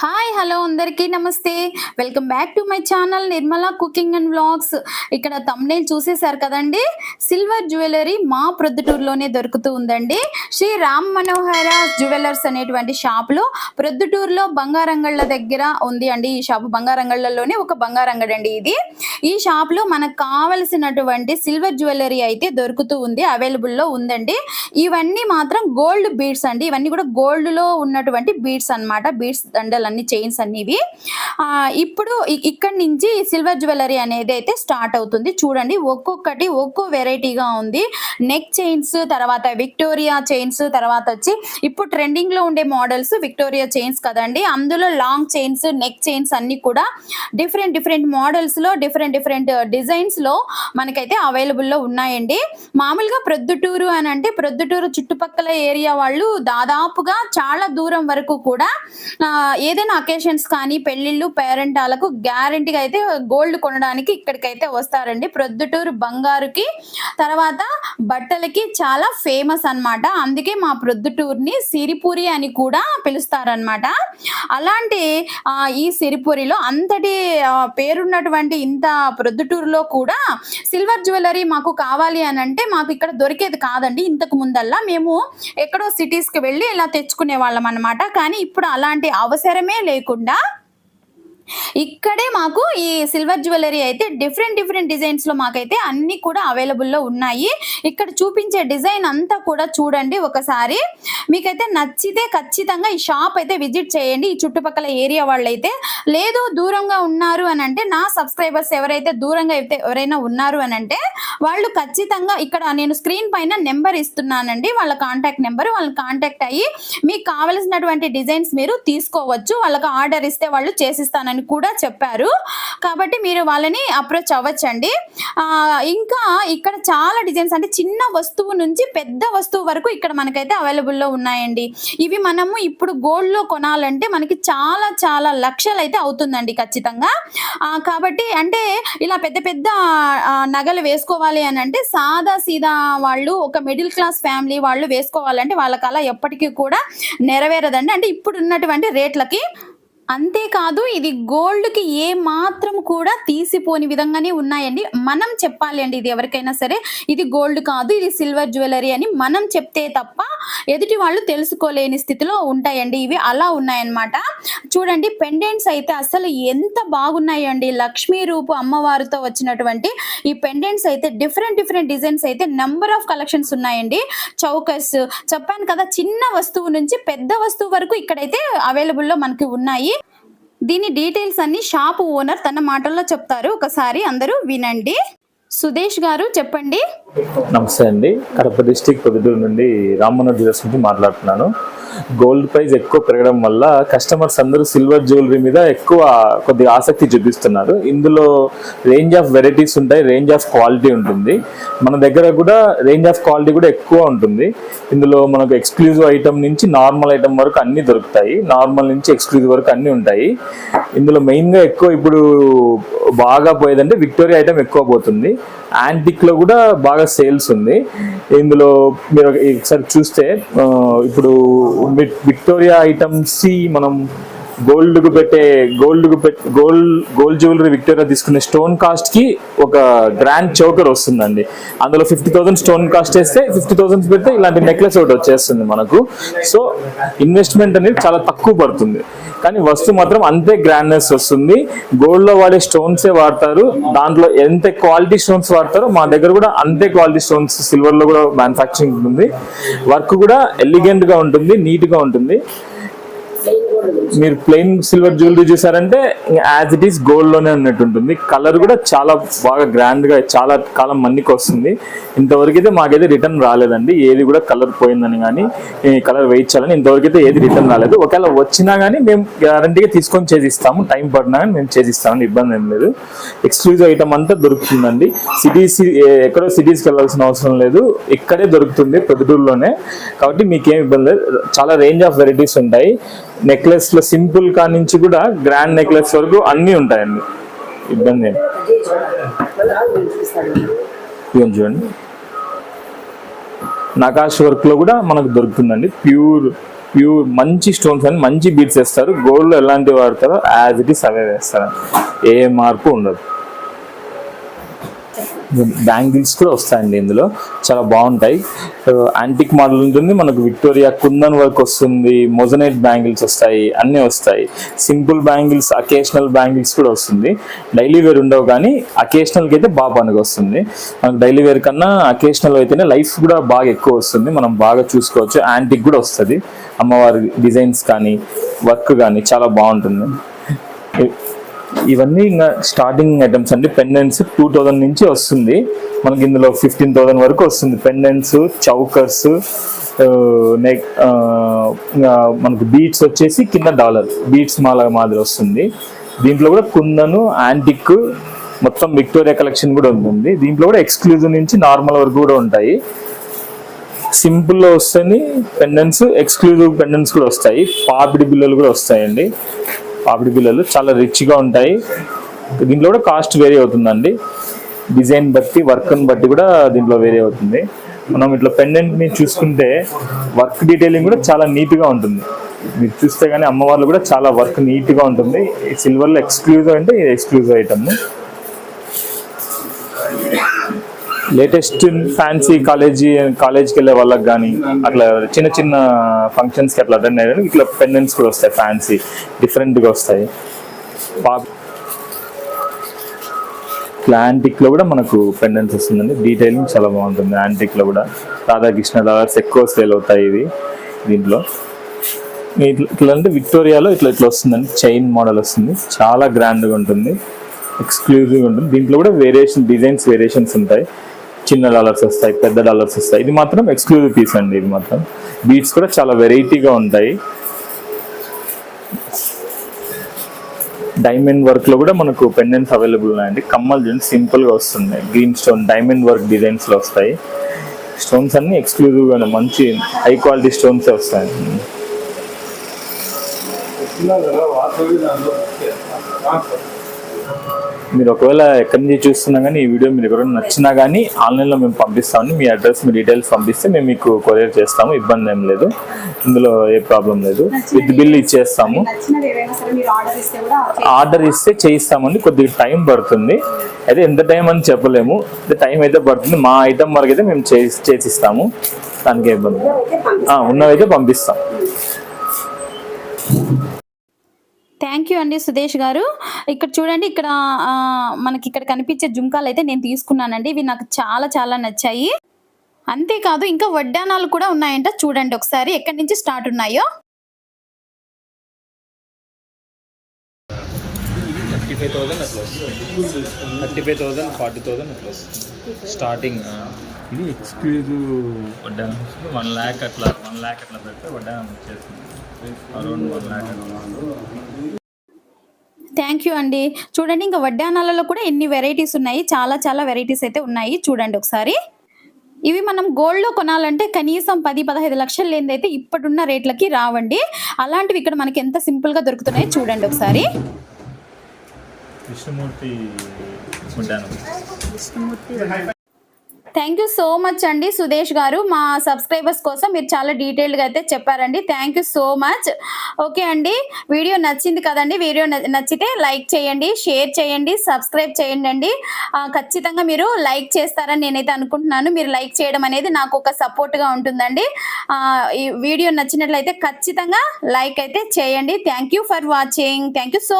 Hi hello అందరికీ నమస్తే. Welcome back to my channel Nirmala cooking and vlogs ఇక్కడ thumbnail చూసేశారు కదండి? సిల్వర్ జ్యువెలరీ మా ప్రొద్దుటూరులోనే దొరుకుతూ ఉందండి. శ్రీ రామ్ మనోహర జ్యువెలర్స్ అనేటువంటి షాప్లో ప్రొద్దుటూరులో బంగారంగళ్ళ దగ్గర ఉంది అండి ఈ షాప్. బంగారంగళ్ళలోనే ఒక బంగారంగడండి ఇది. ఈ షాప్లో మనకు కావలసినటువంటి సిల్వర్ జ్యువెలరీ అయితే దొరుకుతూ ఉంది అవైలబుల్లో ఉందండి. ఇవన్నీ మాత్రం గోల్డ్ బీడ్స్ అండి. ఇవన్నీ కూడా గోల్డ్లో ఉన్నటువంటి బీడ్స్ అన్నమాట. బీడ్స్ దండలు అన్ని చైన్స్ అన్ని ఇవి. ఇప్పుడు ఇక్కడ నుంచి సిల్వర్ జ్యువెలరీ అనేది అయితే స్టార్ట్ అవుతుంది. చూడండి ఒక్కొక్కటి ఒక్కో వెరైటీగా ఉంది. నెక్ చైన్స్ తర్వాత విక్టోరియా చైన్స్ తర్వాత వచ్చి ఇప్పుడు ట్రెండింగ్లో ఉండే మోడల్స్ విక్టోరియా చైన్స్ కదండి. అందులో లాంగ్ చైన్స్ నెక్ చైన్స్ అన్ని కూడా డిఫరెంట్ డిఫరెంట్ మోడల్స్లో డిఫరెంట్ డిఫరెంట్ డిజైన్స్ uh, లో మనకైతే అవైలబుల్లో ఉన్నాయండి. మామూలుగా ప్రొద్దుటూరు అని అంటే ప్రొద్దుటూరు చుట్టుపక్కల ఏరియా వాళ్ళు దాదాపుగా చాలా దూరం వరకు కూడా ఏదైనా అకేషన్స్ కానీ పెళ్ళిళ్ళు పేరెంటాలకు గ్యారంటీగా అయితే గోల్డ్ కొనడానికి ఇక్కడికైతే వస్తారండి. ప్రొద్దుటూరు బంగారుకి తర్వాత బట్టలకి చాలా ఫేమస్ అన్నమాట. అందుకే మా ప్రొద్దుటూరుని సిరిపూరి అని కూడా పిలుస్తారనమాట అలాంటి ఈ సిరిపూరిలో అంతటి పేరున్నటువంటి ఇంత ప్రొద్దుటూరులో కూడా సిల్వర్ జ్యువెలరీ మాకు కావాలి అని అంటే మాకు ఇక్కడ దొరికేది కాదండి. ఇంతకు ముందల్లా మేము ఎక్కడో సిటీస్కి వెళ్ళి ఇలా తెచ్చుకునే వాళ్ళం అనమాట కానీ ఇప్పుడు అలాంటి అవసరమే లేకుండా ఇక్కడే మాకు ఈ సిల్వర్ జ్యువెలరీ అయితే డిఫరెంట్ డిఫరెంట్ డిజైన్స్లో మాకైతే అన్ని కూడా అవైలబుల్లో ఉన్నాయి. ఇక్కడ చూపించే డిజైన్ అంతా కూడా చూడండి ఒకసారి. మీకైతే నచ్చితే ఖచ్చితంగా ఈ షాప్ అయితే విజిట్ చేయండి. ఈ చుట్టుపక్కల ఏరియా వాళ్ళైతే లేదు దూరంగా ఉన్నారు అని అంటే నా సబ్స్క్రైబర్స్ ఎవరైతే దూరంగా అయితే ఎవరైనా ఉన్నారు అని అంటే వాళ్ళు ఖచ్చితంగా ఇక్కడ నేను స్క్రీన్ పైన నెంబర్ ఇస్తున్నానండి. వాళ్ళ కాంటాక్ట్ నెంబర్ వాళ్ళని కాంటాక్ట్ అయ్యి మీకు కావలసినటువంటి డిజైన్స్ మీరు తీసుకోవచ్చు. వాళ్ళకి ఆర్డర్ ఇస్తే వాళ్ళు చేసిస్తానని కూడా చెప్పారు. కాబట్టి మీరు వాళ్ళని అప్రోచ్ అవ్వచ్చండి. ఇంకా ఇక్కడ చాలా డిజైన్స్ అంటే చిన్న వస్తువు నుంచి పెద్ద వస్తువు వరకు ఇక్కడ మనకైతే అవైలబుల్లో ఉన్నాయండి. ఇవి మనము ఇప్పుడు గోల్డ్లో లో కొనాలంటే మనకి చాలా చాలా లక్షలు అయితే అవుతుందండి ఖచ్చితంగా. కాబట్టి అంటే ఇలా పెద్ద పెద్ద నగలు వేసుకోవాలి అని అంటే సాదా సీదా వాళ్ళు ఒక మిడిల్ క్లాస్ ఫ్యామిలీ వాళ్ళు వేసుకోవాలంటే వాళ్ళ కళ ఎప్పటికీ కూడా నెరవేరదండి. అంటే ఇప్పుడు ఉన్నటువంటి రేట్లకి అంతేకాదు ఇది గోల్డ్కి ఏ మాత్రం కూడా తీసిపోని విధంగానే ఉన్నాయండి. మనం చెప్పాలి అండి ఇది ఎవరికైనా సరే. ఇది గోల్డ్ కాదు ఇది సిల్వర్ జ్యువెలరీ అని మనం చెప్తే తప్ప ఎదుటి వాళ్ళు తెలుసుకోలేని స్థితిలో ఉంటాయండి. ఇవి అలా ఉన్నాయన్నమాట. చూడండి పెండెంట్స్ అయితే అసలు ఎంత బాగున్నాయండి. లక్ష్మీ రూపు అమ్మవారితో వచ్చినటువంటి ఈ పెండెంట్స్ అయితే డిఫరెంట్ డిఫరెంట్ డిజైన్స్ అయితే నెంబర్ ఆఫ్ కలెక్షన్స్ ఉన్నాయండి. చౌకస్ చెప్పాను కదా చిన్న వస్తువు నుంచి పెద్ద వస్తువు వరకు ఇక్కడైతే అవైలబుల్లో మనకి ఉన్నాయి. దీని డీటెయిల్స్ అన్ని షాప్ ఓనర్ తన మాటల్లో చెప్తారు. ఒకసారి అందరూ వినండి. సుదేష్ గారు చెప్పండి. నమస్తే అండి. కడప డిస్టిక్ పొద్దుటూరు నుండి రామ్మోహన్ జ్యువెలర్స్ నుంచి మాట్లాడుతున్నాను. గోల్డ్ ప్రైస్ ఎక్కువ పెరగడం వల్ల కస్టమర్స్ అందరూ సిల్వర్ జ్యువెలరీ మీద ఎక్కువ కొద్దిగా ఆసక్తి చూపిస్తున్నారు. ఇందులో రేంజ్ ఆఫ్ వెరైటీస్ ఉంటాయి రేంజ్ ఆఫ్ క్వాలిటీ ఉంటుంది. మన దగ్గర కూడా రేంజ్ ఆఫ్ క్వాలిటీ కూడా ఎక్కువ ఉంటుంది. ఇందులో మనకు ఎక్స్క్లూజివ్ ఐటమ్ నుంచి నార్మల్ ఐటమ్ వరకు అన్నీ దొరుకుతాయి. నార్మల్ నుంచి ఎక్స్క్లూజివ్ వరకు అన్నీ ఉంటాయి. ఇందులో మెయిన్గా ఎక్కువ ఇప్పుడు బాగా పోయేదంటే విక్టోరియా ఐటమ్ ఎక్కువ పోతుంది. యాంటిక్లో కూడా బాగా సేల్స్ ఉంది. ఇందులో మీరు ఒకసారి చూస్తే ఇప్పుడు విక్టోరియా ఐటమ్స్ మనం గోల్డ్కు పెట్టే గోల్డ్కు గోల్డ్ గోల్డ్ జ్యువెలరీ విక్టోరియా తీసుకునే స్టోన్ కాస్ట్కి ఒక గ్రాండ్ చౌకర్ వస్తుందండి. అందులో ఫిఫ్టీ థౌసండ్ స్టోన్ కాస్ట్ వేస్తే ఫిఫ్టీ థౌసండ్ పెడితే ఇలాంటి నెక్లెస్ ఒకటి వచ్చేస్తుంది మనకు. సో ఇన్వెస్ట్మెంట్ అనేది చాలా తక్కువ పడుతుంది. కానీ వస్తువు మాత్రం అంతే గ్రాండ్నెస్ వస్తుంది. గోల్డ్లో వాడే స్టోన్స్ ఏ వాడతారు. దాంట్లో ఎంత క్వాలిటీ స్టోన్స్ వాడతారో మా దగ్గర కూడా అంతే క్వాలిటీ స్టోన్స్ సిల్వర్లో కూడా మ్యానుఫాక్చరింగ్ ఉంటుంది. వర్క్ కూడా ఎలిగెంట్గా ఉంటుంది నీట్గా ఉంటుంది. మీరు ప్లెయిన్ సిల్వర్ జ్యువెలరీ చూసారంటే యాజ్ ఇట్ ఈస్ గోల్డ్లోనే ఉన్నట్టు ఉంటుంది కలర్ కూడా చాలా బాగా గ్రాండ్గా చాలా కాలం మన్నికి వస్తుంది. ఇంతవరకు అయితే మాకైతే రిటర్న్ రాలేదండి. ఏది కూడా కలర్ పోయిందని కానీ కలర్ వెయిట్ చేయాలని ఇంతవరకు అయితే ఏది రిటర్న్ రాలేదు. ఒకవేళ వచ్చినా కానీ మేము గ్యారంటీగా తీసుకొని చేసిస్తాము. టైం పడినా కానీ మేము చేసిస్తామని ఇబ్బంది ఏం లేదు. ఎక్స్క్లూజివ్ ఐటమ్ అంతా దొరుకుతుందండి. సిటీస్ ఎక్కడో సిటీస్కి వెళ్ళాల్సిన అవసరం లేదు. ఇక్కడే దొరుకుతుంది ప్రొద్దుటూరులోనే. కాబట్టి మీకేం ఇబ్బంది లేదు. చాలా రేంజ్ ఆఫ్ వెరైటీస్ ఉంటాయి. నెక్లెస్లో సింపుల్ కా నుంచి కూడా గ్రాండ్ నెక్లెస్ వరకు అన్నీ ఉంటాయండి. ఇబ్బంది ఏం. చూడండి. నకాష్ వర్క్లో కూడా మనకు దొరుకుతుందండి. ప్యూర్ ప్యూర్ మంచి స్టోన్స్ అని మంచి బీట్స్ వేస్తారు. గోల్డ్ ఎలాంటివి వాడతారో యాజ్ ఇట్ ఈస్ అవే వేస్తారు ఏ మార్పు ఉండదు. బ్యాంగిల్స్ కూడా వస్తాయండి ఇందులో. చాలా బాగుంటాయి. యాంటిక్ మోడల్ ఉంటుంది. మనకు విక్టోరియా కుందన్ వర్క్ వస్తుంది. మొజనైట్ బ్యాంగిల్స్ వస్తాయి. అన్నీ వస్తాయి. సింపుల్ బ్యాంగిల్స్ అకేషనల్ బ్యాంగిల్స్ కూడా వస్తుంది. డైలీ వేర్ ఉండవు కానీ అకేషనల్కి అయితే బాగా పనికి వస్తుంది. మనకు డైలీ వేర్ కన్నా అకేషనల్ అయితేనే లైఫ్ కూడా బాగా ఎక్కువ వస్తుంది. మనం బాగా చూసుకోవచ్చు. యాంటిక్ కూడా వస్తుంది. అమ్మవారి డిజైన్స్ కానీ వర్క్ కానీ చాలా బాగుంటుంది. ఇవన్నీ ఇంకా స్టార్టింగ్ ఐటమ్స్ అండి. పెండెంట్స్ టూ థౌజండ్ నుంచి వస్తుంది. మనకి ఇందులో ఫిఫ్టీన్ థౌజండ్ వరకు వస్తుంది. పెండెంట్స్ చౌకర్స్ నెక్ ఇంకా మనకు బీట్స్ వచ్చేసి కింద డాలర్ బీట్స్ మాల మాదిరి వస్తుంది. దీంట్లో కూడా కుందను యాంటిక్ మొత్తం విక్టోరియా కలెక్షన్ కూడా ఉంటుంది. దీంట్లో కూడా ఎక్స్క్లూజివ్ నుంచి నార్మల్ వరకు కూడా ఉంటాయి. సింపుల్లో వస్తుంది పెండెంట్స్ ఎక్స్క్లూజివ్ పెండెంట్స్ కూడా వస్తాయి. పాపిడి బిల్లలు కూడా వస్తాయండి. పాపిడి బిళ్ళలు చాలా రిచ్గా ఉంటాయి. దీంట్లో కూడా కాస్ట్ వేరీ అవుతుందండి. డిజైన్ బట్టి వర్క్ని బట్టి కూడా దీంట్లో వేరీ అవుతుంది. మనం ఇట్లా పెండెంట్ని చూసుకుంటే వర్క్ డీటెయిలింగ్ కూడా చాలా నీట్గా ఉంటుంది. మీరు చూస్తే కానీ అమ్మవార్లు కూడా చాలా వర్క్ నీట్గా ఉంటుంది. సిల్వర్లో ఎక్స్క్లూజివ్ అంటే ఇది exclusive item latest fancy college కాలేజ్కి వెళ్ళే వాళ్ళకి కానీ అట్లా చిన్న చిన్న ఫంక్షన్స్కి అట్లా అటెండ్ అయ్యారు. ఇట్లా పెండెంట్స్ కూడా వస్తాయి ఫ్యాన్సీ డిఫరెంట్గా వస్తాయి. పాప్ కూడా మనకు పెండెన్స్ వస్తుందండి. డీటెయిలింగ్ చాలా బాగుంటుంది. యాంటిక్లో కూడా రాధాకృష్ణ డాలర్స్ ఎక్కువ సేల్ అవుతాయి ఇవి దీంట్లో. ఇట్లా ఇట్లా అంటే విక్టోరియాలో ఇట్లా ఇట్లా వస్తుందండి. చైన్ మోడల్ వస్తుంది. చాలా గ్రాండ్గా ఉంటుంది. ఎక్స్క్లూజివ్గా ఉంటుంది. దీంట్లో కూడా వేరియేషన్ డిజైన్స్ వేరియేషన్స్ ఉంటాయి. చిన్న డాలర్స్ వస్తాయి పెద్ద డాలర్స్ వస్తాయి ఇది మాత్రం ఎక్స్క్లూజివ్ పీస్ అండి ఇది మాత్రం బీట్స్ కూడా చాలా వెరైటీగా ఉంటాయి డైమండ్ వర్క్లో కూడా మనకు పెండెంట్స్ అవైలబుల్ ఉన్నాయండి కమ్మలు చూడండి సింపుల్గా వస్తున్నాయి వస్తుంది గ్రీన్ స్టోన్ డైమండ్ వర్క్ డిజైన్స్లో వస్తాయి స్టోన్స్ అన్ని ఎక్స్క్లూజివ్గా మంచి హై క్వాలిటీ స్టోన్స్ వస్తాయి మీరు ఒకవేళ ఎక్కడి నుంచి చూస్తున్నా కానీ ఈ వీడియో మీరు ఎవరైనా నచ్చినా కానీ ఆన్లైన్లో మేము పంపిస్తామని మీ అడ్రస్ మీ డీటెయిల్స్ పంపిస్తే మేము మీకు కొరియర్ చేస్తాము. ఇబ్బంది ఏం లేదు. ఇందులో ఏ ప్రాబ్లం లేదు. విత్ బిల్ ఇచ్చేస్తాము. ఆర్డర్ ఇస్తే చేయిస్తామండి. కొద్దిగా టైం పడుతుంది. అయితే ఎంత టైం అని చెప్పలేము. టైం అయితే పడుతుంది. మా ఐటమ్ వరకు అయితే మేము చేసి చేసిస్తాము. దానికి ఇబ్బంది ఉన్నవి ఉన్నవైతే పంపిస్తాం. థ్యాంక్ యూ అండి సుదేష్ గారు. ఇక్కడ చూడండి ఇక్కడ మనకి ఇక్కడ కనిపించే జుంకాలు అయితే నేను తీసుకున్నానండి. ఇవి నాకు చాలా చాలా నచ్చాయి. అంతేకాదు ఇంకా వడ్డానాలు కూడా ఉన్నాయంట. చూడండి ఒకసారి ఎక్కడి నుంచి స్టార్ట్ ఉన్నాయో. థర్టీ ఫైవ్ థౌసండ్ అట్లా ఫార్టీ థౌసండ్ స్టార్టింగ్ ఇది ఎక్స్క్లూజివ్ వడ్డానం వన్ ల్యాక్ అట్లా వన్ ల్యాక్ అట్లా పెడితే వడ్డానం వచ్చేస్తుంది. Around one lakh thank you అండి. చూడండి ఇంకా వడ్డానాలలో కూడా ఎన్ని వెరైటీస్ ఉన్నాయి? చాలా చాలా వెరైటీస్ అయితే ఉన్నాయి. చూడండి ఒకసారి. ఇవి మనం గోల్డ్లో కొనాలంటే కనీసం పది పదహైదు లక్షలు లేనిదైతే ఇప్పుడున్న రేట్లకి రావండి. అలాంటివి ఇక్కడ మనకి ఎంత సింపుల్గా దొరుకుతున్నాయో చూడండి ఒకసారి. విష్ణుమూర్తి వడ్డానం థ్యాంక్ యూ సో మచ్ అండి సుదేష్ గారు. మా సబ్స్క్రైబర్స్ కోసం మీరు చాలా డీటెయిల్గా అయితే చెప్పారండి. Thank you so much okay అండి వీడియో నచ్చింది కదండి వీడియో నచ్చితే లైక్ చేయండి షేర్ చేయండి సబ్స్క్రైబ్ చేయండి అండి. ఖచ్చితంగా మీరు లైక్ చేస్తారని నేనైతే అనుకుంటున్నాను. మీరు లైక్ చేయడం అనేది నాకు ఒక సపోర్ట్గా ఉంటుందండి. ఈ వీడియో నచ్చినట్లయితే ఖచ్చితంగా లైక్ అయితే చేయండి. Thank you for watching thank you so